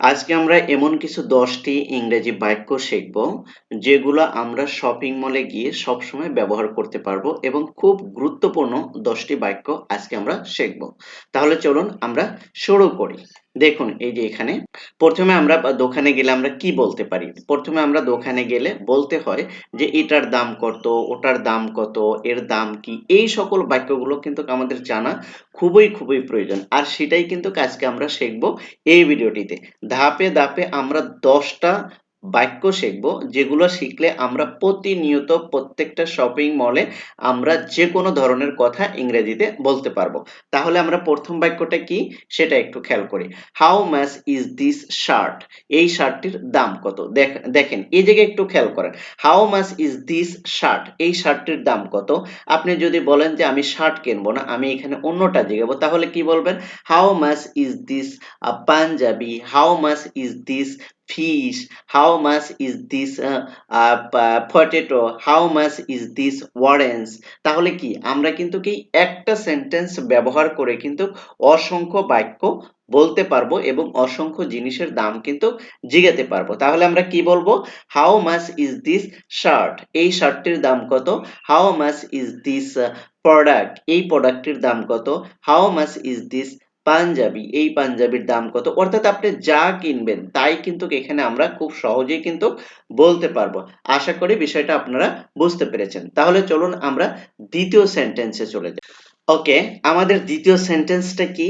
আজকে আমরা এমন কিছু দশটি ইংরেজি বাক্য শিখব, যেগুলো আমরা শপিং মলে গিয়ে সবসময় ব্যবহার করতে পারব এবং খুব গুরুত্বপূর্ণ দশটি বাক্য আজকে আমরা শিখব। তাহলে চলুন আমরা শুরু করি। দেখুন, এই যে এখানে, প্রথমে আমরা দোকানে গেলে আমরা কি বলতে পারি? প্রথমে আমরা দোকানে গেলে বলতে হয় যে, এটার দাম কত, ওটার দাম কত, এর দাম কি? এই সকল বাক্যগুলো কিন্তু আমাদের জানা খুবই খুবই প্রয়োজন। আর সেটাই কিন্তু আজকে আমরা শিখব এই ভিডিওটিতে। ধাপে ধাপে আমরা দশটা বাক্য শিখব, যেগুলো শিখলে আমরা প্রতিনিয়ত প্রত্যেকটা শপিং মলে আমরা যে কোনো ধরনের কথা ইংরেজিতে বলতে পারব। তাহলে আমরা প্রথম বাক্যটা কি? সেটা একটু খেয়াল করি। How much is this shirt এই শার্টটির দাম কত? দেখ- দেখেন, এই জায়গায় একটু খেয়াল করেন। How much is this shirt এই শার্টটির দাম কত? আপনি যদি বলেন যে আমি শার্ট কিনবো না, আমি এখানে অন্যটা জিগাবো, তাহলে কি বলবেন? How much is this Punjabi how much is this fish how much is this uh, uh, potato how much is this orange? তাহলে কি আমরা কিন্তু কি একটা সেন্টেন্স ব্যবহার করে কিন্তু অসংখ্য বাক্য বলতে পারব এবং অসংখ্য জিনিসের দাম কিন্তু জিগাতে পারব তাহলে আমরা কি বলব? How much is this shirt এই শার্টটির দাম কত? How much is this product এই প্রোডাক্টটির দাম কত? How much is this Punjabi, এই পাঞ্জাবির দাম কত? অর্থাৎ আপনি যা কিনবেন, তাই কিন্তু এখানে আমরা খুব সহজেই কিন্তু বলতে পারব। আশা করি বিষয়টা আপনারা বুঝতে পেরেছেন। তাহলে চলুন আমরা দ্বিতীয় সেন্টেন্সে চলে যাই। ওকে আমাদের দ্বিতীয় সেন্টেন্সটা কি?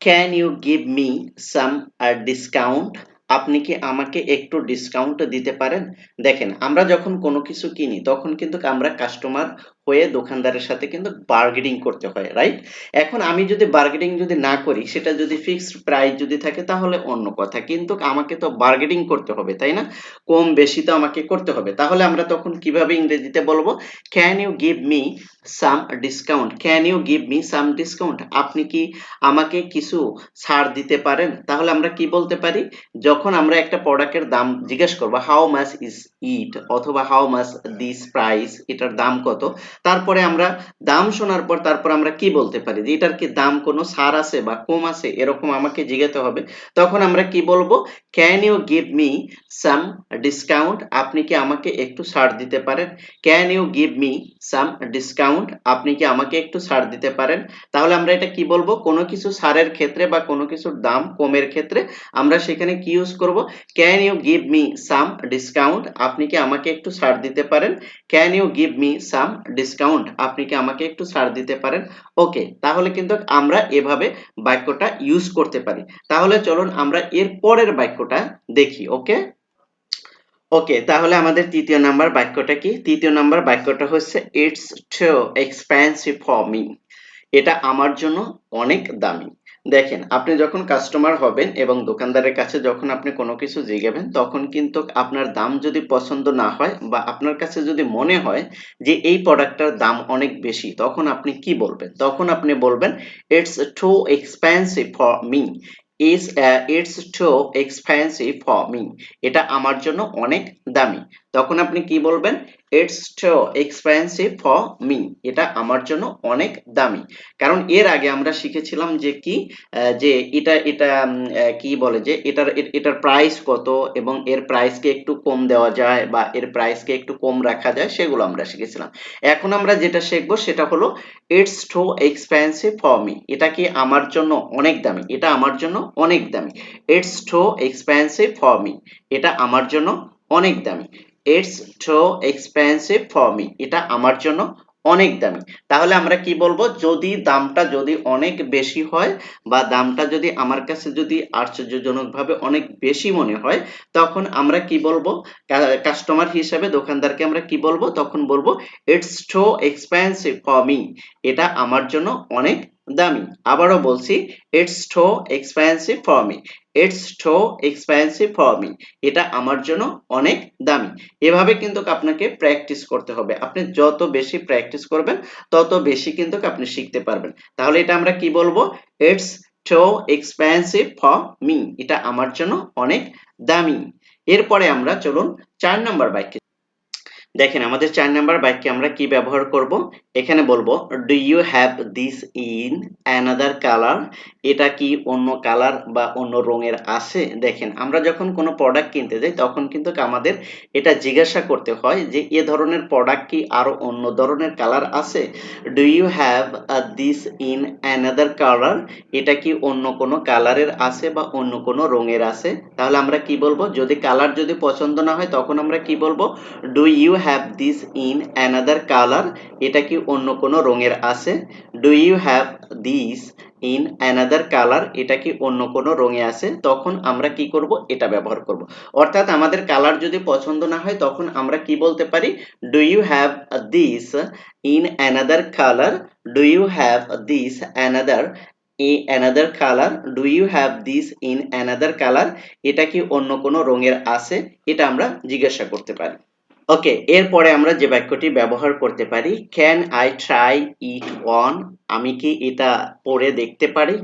Can you give me some or discount আপনি কি আমাকে একটু ডিসকাউন্ট দিতে পারেন? দেখেন, আমরা যখন কোনো কিছু কিনি, তখন কিন্তু আমরা কাস্টমার হয়ে দোকানদারের সাথে কিন্তু বার্গেনিং করতে হয় রাইট এখন আমি যদি বার্গেনিং যদি না করি, সেটা যদি ফিক্সড প্রাইস যদি থাকে, তাহলে অন্য কথা। কিন্তু আমাকে তো বার্গেনিং করতে হবে, তাই না? কম বেশি তো আমাকে করতে হবে। তাহলে আমরা তখন কীভাবে ইংরেজিতে বলব? Can you give me some discount can you give me some discount আপনি কি আমাকে কিছু ছাড় দিতে পারেন? তাহলে আমরা কি বলতে পারি? যখন আমরা একটা প্রোডাক্টের দাম জিজ্ঞেস করব হাউ মাচ ইজ ইট অথবা হাউ মাচ দিস প্রাইস এটার দাম কত? তারপরে আমরা দাম শোনার পর তারপর আমরা কি বলতে পারি? যে এটার কি দাম কোনো সার আছে বা কম আছে এরকম আমাকে জিজ্ঞাতে হবে। তখন আমরা কি বলব? Can you give me some discount আপনি কি আমাকে একটু ছাড় দিতে পারেন? Can you give me some discount আপনি কি আমাকে একটু ছাড় দিতে পারেন? তাহলে আমরা এটা কি বলব? কোনো কিছু সারের ক্ষেত্রে বা কোনো কিছুর দাম কমের ক্ষেত্রে আমরা সেখানে কি ইউজ করব? Can you give me some discount আপনি কি আমাকে একটু ছাড় দিতে পারেন? Can you give me some discount আপনি কি আমাকে একটু ছাড় দিতে পারেন? ওকে তাহলে কিন্তু আমরা এভাবে বাক্যটা ইউজ করতে পারি। তাহলে চলুন আমরা এর পরের বাক্যটা দেখি ওকে ওকে তাহলে আমাদের তৃতীয় নাম্বার বাক্যটা কি? তৃতীয় নাম্বার বাক্যটা হচ্ছে it's too expensive for me এটা আমার জন্য অনেক দামি। দেখেন, আপনি যখন কাস্টমার হবেন এবং দোকানদারের কাছে যখন আপনি কোনো কিছু জিগাবেন তখন কিন্তু আপনার দাম যদি পছন্দ না হয় বা আপনার কাছে যদি মনে হয় যে এই প্রোডাক্টটার দাম অনেক বেশি, তখন আপনি কি বলবেন? তখন আপনি বলবেন it's too expensive for me it's too expensive for me এটা আমার জন্য অনেক দামি। তখন আপনি কি বলবেন? It's too expensive for me এটা আমার জন্য অনেক দামি। কারণ এর আগে আমরা শিখেছিলাম যে কি যে এটা এটা কি বলে যে এটার এটার প্রাইস কত এবং এর প্রাইসকে একটু কম দেওয়া যায় বা এর প্রাইসকে একটু কম রাখা যায় সেগুলো আমরা শিখেছিলাম। এখন আমরা যেটা শিখব সেটা হলো it's too expensive for me এটা কি আমার জন্য অনেক দামি? এটা আমার জন্য অনেক দামি। It's too expensive for me এটা আমার জন্য অনেক দামি। It's too expensive for me এটা আমার জন্য অনেক দামি। তাহলে আমরা কি বলব? যদি দামটা যদি অনেক বেশি হয় বা দামটা যদি আমার কাছে যদি আশ্চর্যজনকভাবে অনেক বেশি মনে হয়, তখন আমরা কি বলব? কাস্টমার হিসাবে দোকানদারকে আমরা কি বলব? তখন বলব it's too expensive for me এটা আমার জন্য অনেক দামি। আবারও বলছি it's too expensive for me it's too expensive for me এটা আমার জন্য অনেক দামি। এভাবে কিন্তু আপনাকে প্র্যাকটিস করতে হবে। আপনি যত বেশি প্র্যাকটিস করবেন, তত বেশি কিন্তু আপনি শিখতে পারবেন। তাহলে এটা আমরা কি বলব? It's too expensive for me এটা আমার জন্য অনেক দামি। এরপরে আমরা চলুন চার নম্বর বাক্যে দেখেন, আমাদের চার নাম্বার বাক্যে আমরা কি ব্যবহার করব? এখানে বলব do you have this in another colour এটা কি অন্য কালার বা অন্য রঙের আছে? দেখেন, আমরা যখন কোনো প্রোডাক্ট কিনতে যাই, তখন কিন্তু আমাদের এটা জিজ্ঞাসা করতে হয় যে, এ ধরনের প্রোডাক্ট কি আরও অন্য ধরনের কালার আছে? Do you have this in another colour এটা কি অন্য কোনো কালারের আছে বা অন্য কোনো রঙের আছে? তাহলে আমরা কি বলব? যদি কালার যদি পছন্দ না হয়, তখন আমরা কি বলব? Do you have this in another colour এটা কি অন্য কোনো রঙের আছে? Do you have this in another colour এটা কি অন্য কোনো রঙে আছে? তখন আমরা কি করব? এটা ব্যবহার করব। অর্থাৎ আমাদের কালার যদি পছন্দ না হয়, তখন আমরা কি বলতে পারি? Do you have this in another colour do you have this another a another colour do you have this in another colour এটা কি অন্য কোনো রঙের আছে? এটা আমরা জিজ্ঞাসা করতে পারি। ওকে এরপরে আমরা যে বাক্যটি ব্যবহার করতে পারি can I try it on আমি কি এটা পরে দেখতে পারি?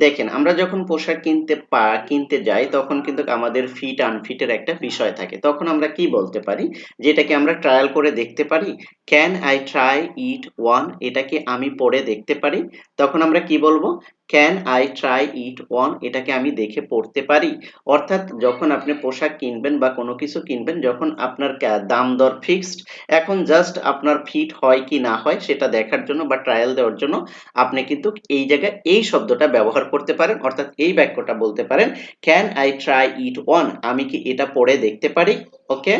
দেখেন, আমরা যখন পোশাক কিনতে পা, কিনতে যাই, তখন কিন্তু আমাদের ফিট আনফিটের একটা বিষয় থাকে। তখন আমরা কি বলতে পারি? যেটাকে আমরা ট্রায়াল করে দেখতে পারি can I try it on এটাকে আমি পরে দেখতে পারি। তখন আমরা কি বলব? Can I try it on এটাকে আমি দেখে পড়তে পারি। অর্থাৎ যখন আপনি পোশাক কিনবেন বা কোনো কিছু কিনবেন, যখন আপনার দাম দর ফিক্সড এখন জাস্ট আপনার ফিট হয় কি না হয় সেটা দেখার জন্য বা ট্রায়াল দেওয়ার জন্য আপনি কিন্তু এই জায়গায় এই শব্দটা ব্যবহার করতে পারেন। অর্থাৎ এই বাক্যটা বলতে পারেন can I try it on আমি কি এটা পড়ে দেখতে পারি? ওকে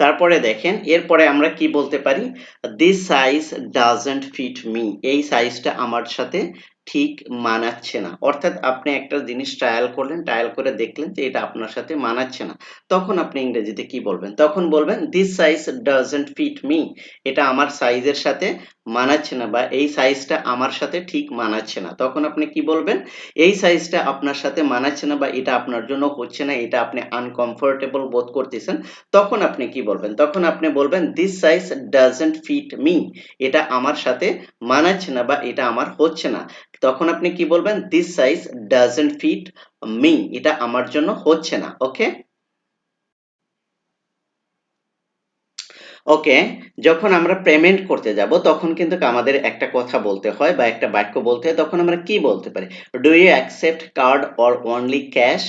তারপরে দেখেন, এরপরে আমরা কি বলতে পারি? This size doesn't fit me এই সাইজটা আমার সাথে ঠিক মানাচ্ছে না। অর্থাৎ আপনি একটা জিনিস ট্রায়াল করলেন ট্রায়াল করে দেখলেন যে এটা আপনার সাথে মানাচ্ছে না। তখন আপনি ইংরেজিতে কি বলবেন? তখন বলবেন this size doesn't fit me এটা আমার সাইজের সাথে মানাচ্ছে না বা এই সাইজটা আমার সাথে ঠিক মানাচ্ছে না। তখন আপনি কি বলবেন? এই সাইজটা আপনার সাথে মানাচ্ছে না বা এটা আপনার জন্য হচ্ছে না, এটা আপনি আনকমফোর্টেবল বোধ করতেছেন। তখন আপনি কি বলবেন? তখন আপনি বলবেন this size doesn't fit me এটা আমার সাথে মানাচ্ছে না বা এটা আমার হচ্ছে না। তখন আপনি কি বলবেন this size doesn't fit me এটা আমার জন্য হচ্ছে না। ওকে ওকে, যখন আমরা পেমেন্ট করতে যাব, তখন কিন্তু আমাদের একটা কথা বলতে হয় বা একটা বাক্য বলতে হয়, তখন আমরা কি বলতে পারি? Do you accept card or only cash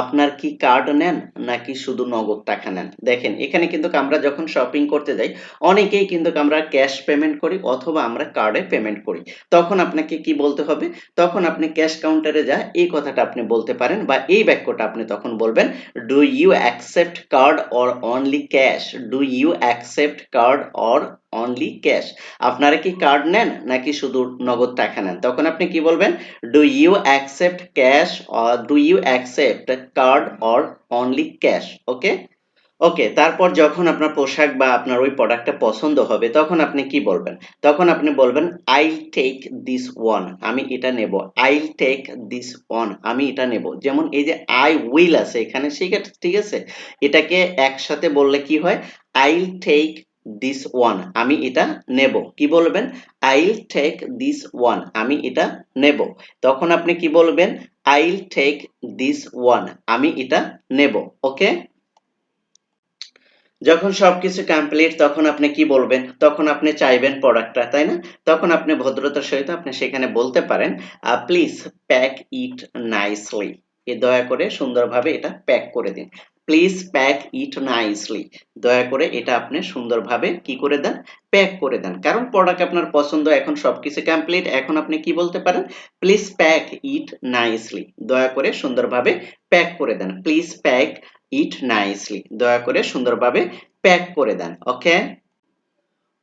আপনার কি কার্ড নেন নাকি শুধু নগদ টাকা নেন? দেখেন, এখানে কিন্তু আমরা যখন শপিং করতে যাই, অনেকেই কিন্তু আমরা ক্যাশ পেমেন্ট করি অথবা আমরা কার্ডে পেমেন্ট করি। তখন আপনাকে কি বলতে হবে? তখন আপনি ক্যাশ কাউন্টারে যা, এই কথাটা আপনি বলতে পারেন বা এই বাক্যটা আপনি তখন বলবেন do you accept card or only cash do you accept card or only cash আপনারা কি কার্ড নেন নাকি শুধু নগদ টাকা নেন? তখন আপনি কি বলবেন? Do you accept cash or do you accept card or only cash okay okay তারপর যখন আপনার পোশাক বা আপনার ওই প্রোডাক্টটা পছন্দ হবে, তখন আপনি কি বলবেন? তখন আপনি বলবেন আই টেক দিস ওয়ান আমি এটা নেব। আই টেক দিস ওয়ান আমি এটা নেব। যেমন এই যে আই উইল আছে এখানে ঠিক আছে? এটাকে একসাথে বললে কি হয়? আই টেক দিস ওয়ান আমি এটা নেব। কি বলবেন? আইল টেক দিস ওয়ান আমি এটা নেব। তখন আপনি কি বলবেন? আইল টেক দিস ওয়ান আমি এটা নেব। ওকে যখন সবকিছু কমপ্লিট তখন আপনি কি বলবেন? তখন আপনি চাইবেন প্রোডাক্টটা তাই না? তখন আপনি ভদ্রতার সহিত আপনি সেখানে বলতে পারেন প্লিজ প্যাক ইট নাইসলি দয়া করে সুন্দরভাবে এটা প্যাক করে দিন। প্লিজ প্যাক ইট নাইসলি দয়া করে এটা আপনি সুন্দরভাবে কি করে দেন? প্যাক করে দেন। কারণ প্রোডাক্ট আপনার পছন্দ, এখন সবকিছু কমপ্লিট এখন আপনি কি বলতে পারেন? প্লিজ প্যাক ইট নাইসলি দয়া করে সুন্দরভাবে প্যাক করে দেন। প্লিজ প্যাক ইট নাইসলি দয়া করে সুন্দরভাবে প্যাক করে দেন। ওকে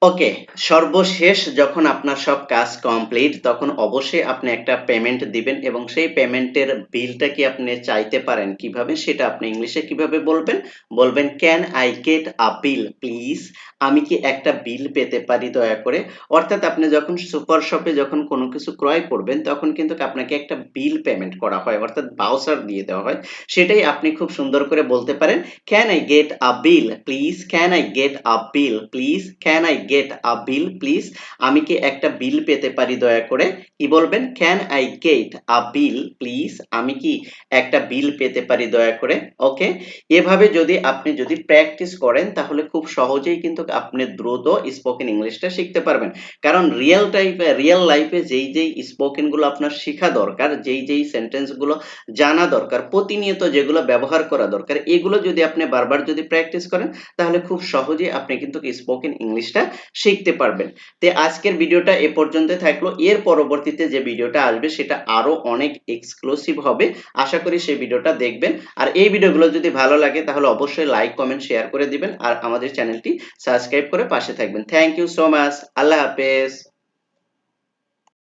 ওকে সর্বশেষ যখন আপনার সব কাজ কমপ্লিট তখন অবশ্যই আপনি একটা পেমেন্ট দিবেন এবং সেই পেমেন্টের বিলটা কি আপনি চাইতে পারেন কীভাবে, সেটা আপনি ইংলিশে কীভাবে বলবেন? বলবেন can I get a bill please আমি কি একটা বিল পেতে পারি দয়া করে? অর্থাৎ আপনি যখন সুপার শপে যখন কোনো কিছু ক্রয় করবেন, তখন কিন্তু আপনাকে একটা বিল পেমেন্ট করা হয়, অর্থাৎ বাউচার দিয়ে দেওয়া হয়। সেটাই আপনি খুব সুন্দর করে বলতে পারেন can I get a bill please can I get a bill please can I get a bill please আমি কি একটা বিল পেতে পারি, দয়া করে? কি বলবেন? Can I get a bill please আমি কি একটা বিল পেতে পারি, দয়া করে? ওকে এভাবে যদি আপনি যদি প্র্যাকটিস করেন, তাহলে খুব সহজেই কিন্তু আপনি দ্রুত স্পোকেন ইংলিশটা শিখতে পারবেন। কারণ রিয়েল টাইপে রিয়েল লাইফে যেই যেই স্পোকেনগুলো আপনার শেখা দরকার, যেই যেই সেন্টেন্সগুলো জানা দরকার, প্রতিনিয়ত যেগুলো ব্যবহার করা দরকার, এগুলো যদি আপনি বারবার যদি প্র্যাকটিস করেন, তাহলে খুব সহজেই আপনি কিন্তু স্পোকেন ইংলিশটা শিখতে পারবেন। তো আজকের ভিডিওটা এ পর্যন্ত থাকল। এর পরবর্তীতে যে ভিডিওটা আসবে, সেটা আরও অনেক এক্সক্লুসিভ হবে। আশা করি সেই ভিডিওটা দেখবেন। আর এই ভিডিওগুলো যদি ভালো লাগে, তাহলে অবশ্যই লাইক কমেন্ট শেয়ার করে দিবেন। আর আমাদের চ্যানেলটি সাবস্ক্রাইব করে পাশে থাকবেন। থ্যাংক ইউ সো মাচ আল্লাহ হাফেজ।